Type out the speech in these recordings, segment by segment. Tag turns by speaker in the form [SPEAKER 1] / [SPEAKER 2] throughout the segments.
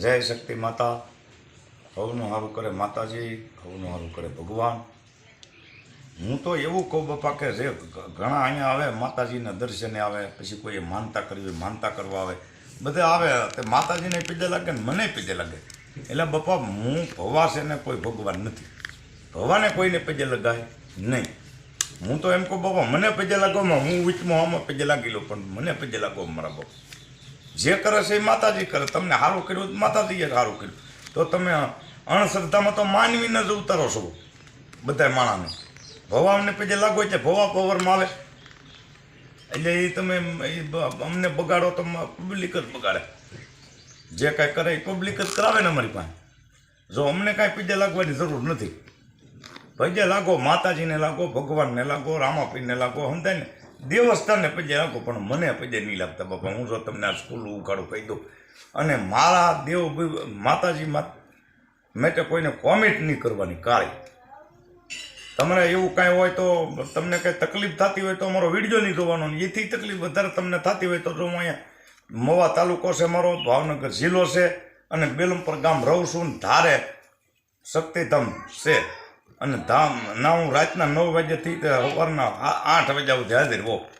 [SPEAKER 1] જય શક્તિ માતા. હવનું સારું કરે માતાજી, હવનું સારું કરે ભગવાન. હું તો એવું કહું બાપા કે જે ઘણા અહીંયા આવે, માતાજીના દર્શને આવે, પછી કોઈ માનતા કરવી માનતા કરવા આવે. બધા આવે, તે માતાજીને પીજે લાગે ને મને પીજે લાગે. એટલે બાપા, હું ભવાશે ને કોઈ ભગવાન નથી. ભવાને કોઈને પીજે લગાય નહીં. હું તો એમ કહું, બાપા, મને પીજે લાગોમાં હું વીચમાં આમાં પીજે લાગી લઉં, પણ મને પીજે લાગો મારા બાપા. જે કરે છે એ માતાજી કરે. તમને સારું કર્યું માતાજીએ સારું કર્યું. તો તમે અણશ્રદ્ધામાં તો માનવીને જ ઉતારો છો બધા માણાને. ભવામને પછી લાગો છે, ભવા પવરમાં આવે. એટલે એ તમે અમને બગાડો તો પબ્લિક જ બગાડે. જે કાંઈ કરે એ પબ્લિક જ કરાવે ને અમારી પાસે. જો અમને કાંઈ પીજે લાગવાની જરૂર નથી. પૈજે લાગો, માતાજીને લાગો, ભગવાનને લાગો, રામાપીને લાગો, સમજાય ને? દેવસ્થાનને પજે લાગો પણ મને પજે નહીં લાગતા, બાપા. હું જો તમને આ સ્કૂલ ઉગાડું કહી દઉં. અને મારા દેવ માતાજી મેં તો કોઈને કોમેન્ટ નહીં કરવાની, કાળી. તમારે એવું કાંઈ હોય તો તમને કંઈ તકલીફ થતી હોય તો અમારો વીડિયો નહીં જોવાનો. એથી તકલીફ વધારે તમને થતી હોય તો જો હું અહીંયા મવા તાલુકો છે મારો, ભાવનગર જિલ્લો છે, અને બેલમપર ગામ રહું છું ધારે શક્તિધામ છે. અને ધામ ના હું રાતના નવ વાગ્યાથી સવારના આઠ વાગ્યા સુધી હાજર હો.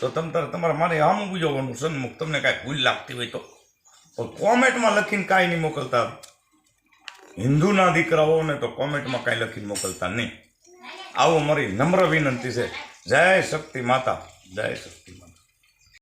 [SPEAKER 1] તો તમ તારે તમારે મારે આમ જોવાનું સન્મુખ તમને કાંઈ ભૂલ લાગતી હોય તો કોમેન્ટમાં લખીને કાંઈ નહીં મોકલતા. હિન્દુના દીકરાઓને તો કોમેન્ટમાં કાંઈ લખીને મોકલતા નહીં. આવો મારી નમ્ર વિનંતી છે. જય શક્તિ માતા. જય શક્તિ માતા.